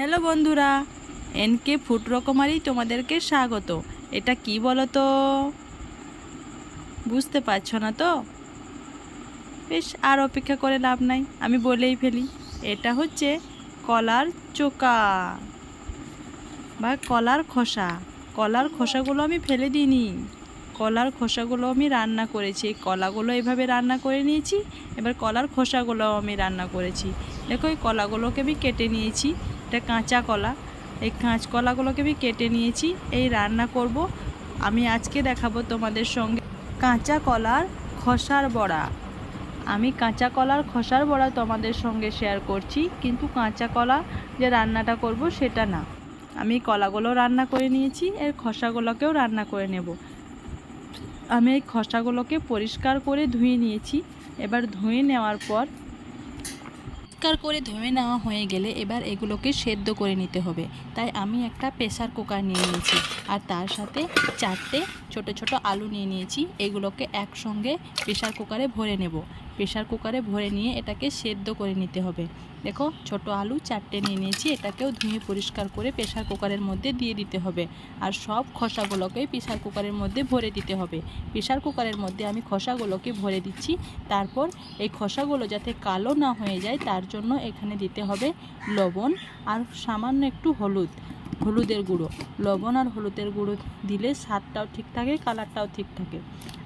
Hello বন্ধুরা, NK food রকমারি তোমাদেরকে স্বাগত। এটা কি বলো তো বুঝতে পারছ না তো? বেশ, আর অপেক্ষা করে লাভ নাই, আমি বলেই ফেলি। এটা হচ্ছে কলার চোকা বা কলার খোসা। কলার খোসাগুলো আমি ফেলে দিইনি। কলার খোসাগুলো আমি রান্না করেছি। কলাগুলো এভাবে রান্না করে নিয়েছি, এবার কলার খোসাগুলো আমি রান্না করেছি। দেখো, এই কলাগুলোকে আমি কেটে নিয়েছি। এটা কাঁচা কলা। এই কাঁচ কলাগুলোকে আমি কেটে নিয়েছি, এই রান্না করব। আমি আজকে দেখাবো তোমাদের সঙ্গে কাঁচা কলার খসার বড়া। আমি কাঁচা কলার খসার বড়া তোমাদের সঙ্গে শেয়ার করছি, কিন্তু কাঁচা কলা যে রান্নাটা করব সেটা না। আমি কলাগুলো রান্না করে নিয়েছি, এর খসাগুলোকেও রান্না করে নেব। আমি এই খসাগুলোকে পরিষ্কার করে ধুয়ে নিয়েছি। এবার ধুয়ে নেওয়ার পর পরিষ্কার করে ধুয়ে নেওয়া হয়ে গেলে এবার এগুলোকে সেদ্ধ করে নিতে হবে। তাই আমি একটা প্রেশার কুকার নিয়ে নিয়েছি। আর তার সাথে চারটে ছোট ছোট আলু নিয়ে নিয়েছি। এগুলোকে একসঙ্গে প্রেশার কুকারে ভরে নেব। প্রেসার কুকারে ভরে নিয়ে এটাকে সেদ্ধ করে নিতে হবে। দেখো, ছোট আলু চারটে নিয়ে নিয়েছি, এটাকেও ধুয়ে পরিষ্কার করে প্রেসার কুকারের মধ্যে দিয়ে দিতে হবে। আর সব খসাগুলোকে প্রেশার কুকারের মধ্যে ভরে দিতে হবে। প্রেশার কুকারের মধ্যে আমি খসাগুলোকে ভরে দিচ্ছি। তারপর এই খসাগুলো যাতে কালো না হয়ে যায়, তার জন্য এখানে দিতে হবে লবণ আর সামান্য একটু হলুদ। হলুদের গুঁড়ো। লবণ আর হলুদের গুঁড়ো দিলে স্বাদটাও ঠিক থাকে, কালারটাও ঠিক থাকে।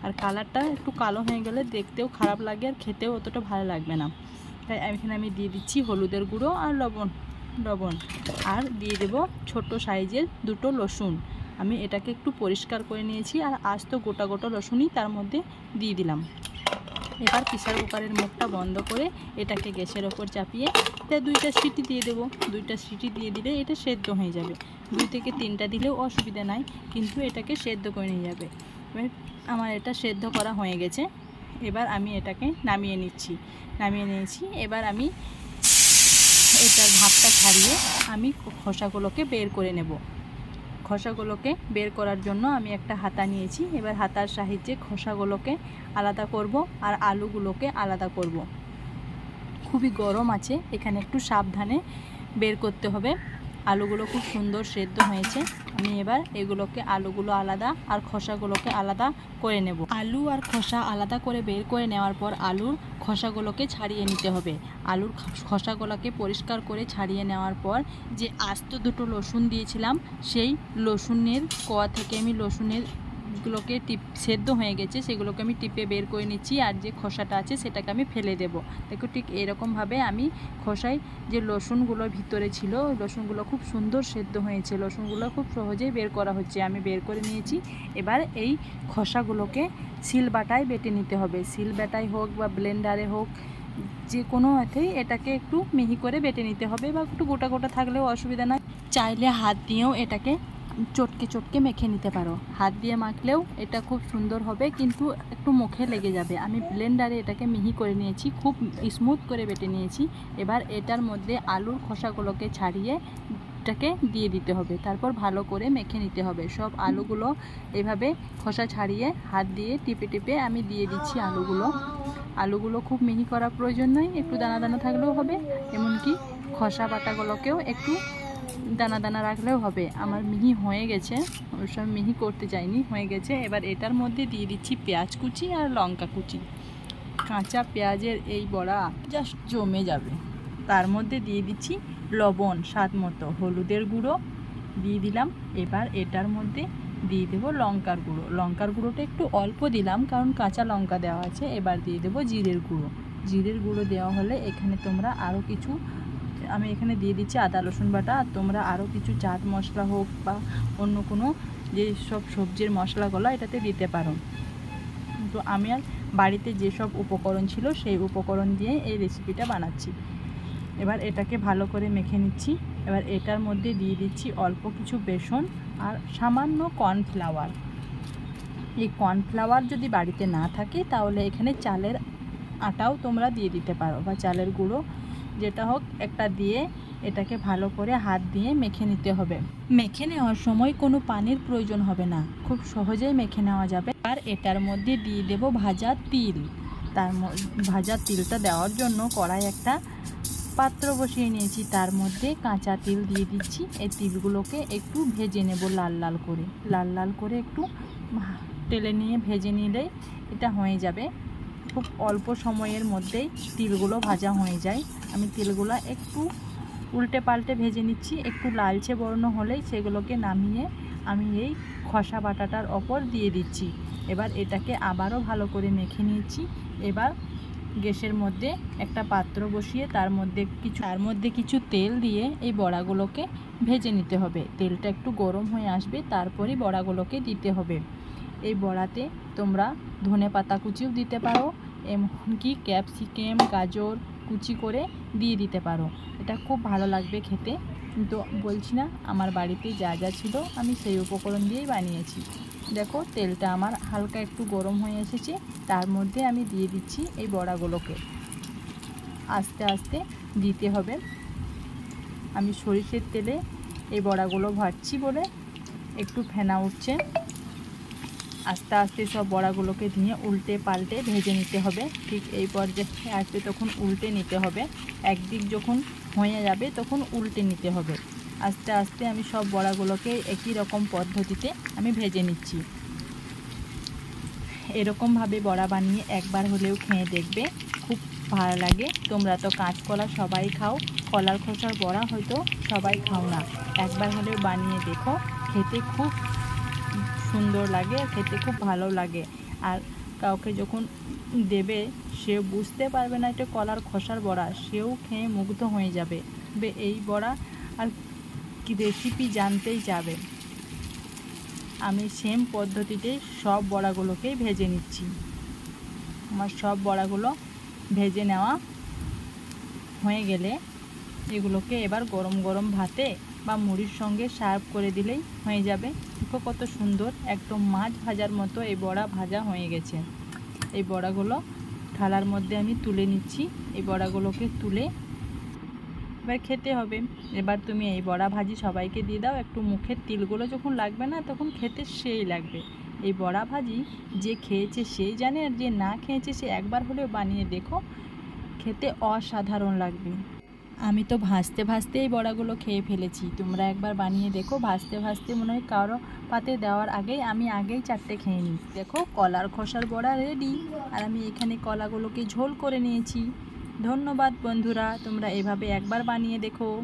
আর কালারটা একটু কালো হয়ে গেলে দেখতেও খারাপ লাগে আর খেতেও অতটা ভালো লাগবে না। তাই এখানে আমি দিয়ে দিচ্ছি হলুদের গুঁড়ো আর লবণ লবণ। আর দিয়ে দেব ছোট সাইজের দুটো রসুন। আমি এটাকে একটু পরিষ্কার করে নিয়েছি আর আস্ত গোটা গোটা রসুনই তার মধ্যে দিয়ে দিলাম। এবার প্রেসার কুকারের মুখটা বন্ধ করে এটাকে গ্যাসের ওপর চাপিয়ে তাই দুইটা সিটি দিয়ে দেবো। দুইটা সিটি দিয়ে দিলে এটা সেদ্ধ হয়ে যাবে। দুই থেকে তিনটা দিলেও অসুবিধা নাই, কিন্তু এটাকে সেদ্ধ করে নিয়ে যাবে। আমার এটা সেদ্ধ করা হয়ে গেছে। এবার আমি এটাকে নামিয়ে নিচ্ছি। নামিয়ে নিয়েছি। এবার আমি এটার ভাবটা ছাড়িয়ে আমি খোসাগুলোকে বের করে নেব। খোসাগুলোকে বের করার জন্য আমি একটা হাতা নিয়েছি। এবার হাতার সাহায্যে খোসাগুলোকে আলাদা করব আর আলুগুলোকে আলাদা করব। খুবই গরম আছে, এখানে একটু সাবধানে বের করতে হবে। আলুগুলো খুব সুন্দর সেদ্ধ হয়েছে। আমি এবার এগুলোকে, আলুগুলো আলাদা আর খোসাগুলোকে আলাদা করে নেব। আলু আর খোসা আলাদা করে বের করে নেওয়ার পর আলুর খোসাগুলোকে ছাড়িয়ে নিতে হবে। আলুর খোসাগুলোকে পরিষ্কার করে ছাড়িয়ে নেওয়ার পর যে আস্ত দুটো লসুন দিয়েছিলাম, সেই লসুনের, কোয়া থেকে আমি রসুনের গুলোকে টিপ, সেদ্ধ হয়ে গেছে, সেগুলোকে আমি টিপে বের করে নিচ্ছি, আর যে খোসাটা আছে সেটাকে আমি ফেলে দেব। দেখো ঠিক এরকমভাবে আমি খোসায় যে রসুনগুলো ভিতরে ছিল, ওই রসুনগুলো খুব সুন্দর সেদ্ধ হয়েছে। রসুনগুলো খুব সহজেই বের করা হচ্ছে। আমি বের করে নিয়েছি। এবার এই খোসাগুলোকে সিল বাটায় বেটে নিতে হবে। সিল বাটায় হোক বা ব্লেন্ডারে হোক, যে কোনো এতেই এটাকে একটু মিহি করে বেটে নিতে হবে বা একটু গোটা গোটা থাকলেও অসুবিধা নয় চাইলে হাত দিয়েও এটাকে চটকে চটকে মেখে নিতে পারো। হাত দিয়ে মাখলেও এটা খুব সুন্দর হবে, কিন্তু একটু মুখে লেগে যাবে। আমি ব্লেন্ডারে এটাকে মিহি করে নিয়েছি, খুব স্মুথ করে বেটে নিয়েছি। এবার এটার মধ্যে আলুর খোসাগুলোকে ছাড়িয়ে এটাকে দিয়ে দিতে হবে। তারপর ভালো করে মেখে নিতে হবে। সব আলুগুলো এভাবে খোসা ছাড়িয়ে হাত দিয়ে টিপে টিপে আমি দিয়ে দিচ্ছি আলুগুলো। আলুগুলো খুব মিহি করা প্রয়োজন নয় একটু দানা দানা থাকলেও হবে। এমনকি খসা বাটাগুলোকেও একটু দানা দানা রাখলেও হবে। আমার মিহি হয়ে গেছে। আমি মিহি করতে চাইনি হয়ে গেছে। এবার এটার মধ্যে দিয়ে দিচ্ছি পেঁয়াজ কুচি আর লঙ্কা কুচি। কাঁচা পেঁয়াজের এই বড়া জাস্ট জমে যাবে। তার মধ্যে দিয়ে দিচ্ছি লবণ স্বাদ মতো, হলুদের গুঁড়ো দিয়ে দিলাম। এবার এটার মধ্যে দিয়ে দেবো লঙ্কার গুঁড়ো। লঙ্কার গুঁড়োটা একটু অল্প দিলাম, কারণ কাঁচা লঙ্কা দেওয়া আছে। এবার দিয়ে দেবো জিরের গুঁড়ো। জিরের গুঁড়ো দেওয়া হলে এখানে তোমরা আরও কিছু আমি এখানে দিয়ে দিচ্ছি আদা, রসুন বাটা। আর তোমরা আরও কিছু চাট মশলা হোক বা অন্য কোনো যে সব সবজির মশলাগুলো এটাতে দিতে পারো। তো আমি আর বাড়িতে যেসব উপকরণ ছিল সেই উপকরণ দিয়ে এই রেসিপিটা বানাচ্ছি। এবার এটাকে ভালো করে মেখে নিচ্ছি। এবার এটার মধ্যে দিয়ে দিচ্ছি অল্প কিছু বেসন আর সামান্য কর্নফ্লাওয়ার। এই কর্নফ্লাওয়ার যদি বাড়িতে না থাকে, তাহলে এখানে চালের আটাও তোমরা দিয়ে দিতে পারো বা চালের গুঁড়ো যেটা হোক একটা দিয়ে এটাকে ভালো করে হাত দিয়ে মেখে নিতে হবে। মেখে নেওয়ার সময় কোনো পানির প্রয়োজন হবে না। খুব সহজেই মেখে নেওয়া যাবে। আর এটার মধ্যে দিয়ে দেব ভাজা তিল। তার ভাজা তিলটা দেওয়ার জন্য কড়াই একটা পাত্র বসিয়ে নিয়েছি। তার মধ্যে কাঁচা তিল দিয়ে দিচ্ছি। এই তিলগুলোকে একটু ভেজে নেব লাল লাল করে। লাল লাল করে একটু তেলে নিয়ে ভেজে নিলেই এটা হয়ে যাবে। খুব অল্প সময়ের মধ্যেই তিলগুলো ভাজা হয়ে যায়। আমি তিলগুলো একটু উল্টে পাল্টে ভেজে নিচ্ছি। একটু লালচে বর্ণ হলেই সেগুলোকে নামিয়ে আমি এই খসা বাটাটার ওপর দিয়ে দিচ্ছি। এবার এটাকে আবারও ভালো করে মেখে নিয়েছি। এবার গ্যাসের মধ্যে একটা পাত্র বসিয়ে তার মধ্যে কিছু তার মধ্যে কিছু তেল দিয়ে এই বড়াগুলোকে ভেজে নিতে হবে। তেলটা একটু গরম হয়ে আসবে তারপরে বড়াগুলোকে দিতে হবে। এই বড়াতে তোমরা ধনে পাতা কুচিও দিতে পারো এমনকি ক্যাপসিকাম, গাজর কুচি করে দিয়ে দিতে পারো। এটা খুব ভালো লাগবে খেতে। কিন্তু বলছি না, আমার বাড়িতে যা যা ছিল আমি সেই উপকরণ দিয়েই বানিয়েছি। দেখো, তেলটা আমার হালকা একটু গরম হয়ে এসেছে। তার মধ্যে আমি দিয়ে দিচ্ছি এই বড়াগুলোকে। আস্তে আস্তে দিতে হবে। আমি সরিষের তেলে এই বড়াগুলো ভাজছি বলে একটু ফেনা উঠছে। আস্তে আস্তে সব বড়াগুলোকে দিয়ে উল্টে পাল্টে ভেজে নিতে হবে। ঠিক এই পর্যায়ে আসবে তখন উল্টে নিতে হবে। একদিক যখন হয়ে যাবে তখন উল্টে নিতে হবে। আস্তে আস্তে আমি সব বড়াগুলোকে একই রকম পদ্ধতিতে আমি ভেজে নিচ্ছি। এরকমভাবে বড়া বানিয়ে একবার হলেও খেয়ে দেখবে। খুব ভালো লাগে। তোমরা তো কাঁচকলা সবাই খাও। কলার খোসার বড়া হয়তো সবাই খাও না। একবার হলেও বানিয়ে দেখো। খেতে খুব সুন্দর লাগে, খেতে খুব ভালো লাগে। আর কাউকে যখন দেবে, সে বুঝতে পারবে না এটা কলার খোসার বড়া, সেও খেয়ে মুগ্ধ হয়ে যাবে। এই বড়া আর কি রেসিপি জানতেই যাবে আমি সেম পদ্ধতিতে সব বড়াগুলোকেই ভেজে নিচ্ছি। আমার সব বড়াগুলো ভেজে নেওয়া হয়ে গেলে এগুলোকে এবার গরম গরম ভাতে বা মুড়ির সঙ্গে সার্ভ করে দিলেই হয়ে যাবে। দেখো কত সুন্দর, একদম মাছ ভাজার মতো এই বড়া ভাজা হয়ে গেছে। এই বড়াগুলো থালার মধ্যে আমি তুলে নিচ্ছি। এই বড়াগুলোকে তুলে এবার খেতে হবে। এবার তুমি এই বড়া ভাজি সবাইকে দিয়ে দাও। একটু মুখের তিলগুলো যখন লাগবে না, তখন খেতে সেই লাগবে। এই বড়া ভাজি যে খেয়েছে সেই জানে, আর যে না খেয়েছে সে একবার হলেও বানিয়ে দেখো। খেতে অসাধারণ লাগবে। আমি তো ভাসতে ভাসতেই বড়াগুলো খেয়ে ফেলেছি। তোমরা একবার বানিয়ে দেখো। ভাজতে ভাসতে মনে হয় কারও পাতে দেওয়ার আগেই আমি আগেই চারটে খেয়ে নিই। দেখো, কলার খোসার বড়া রেডি আর আমি এখানে কলাগুলোকে ঝোল করে নিয়েছি। ধন্যবাদ বন্ধুরা, তোমরা এভাবে একবার বানিয়ে দেখো।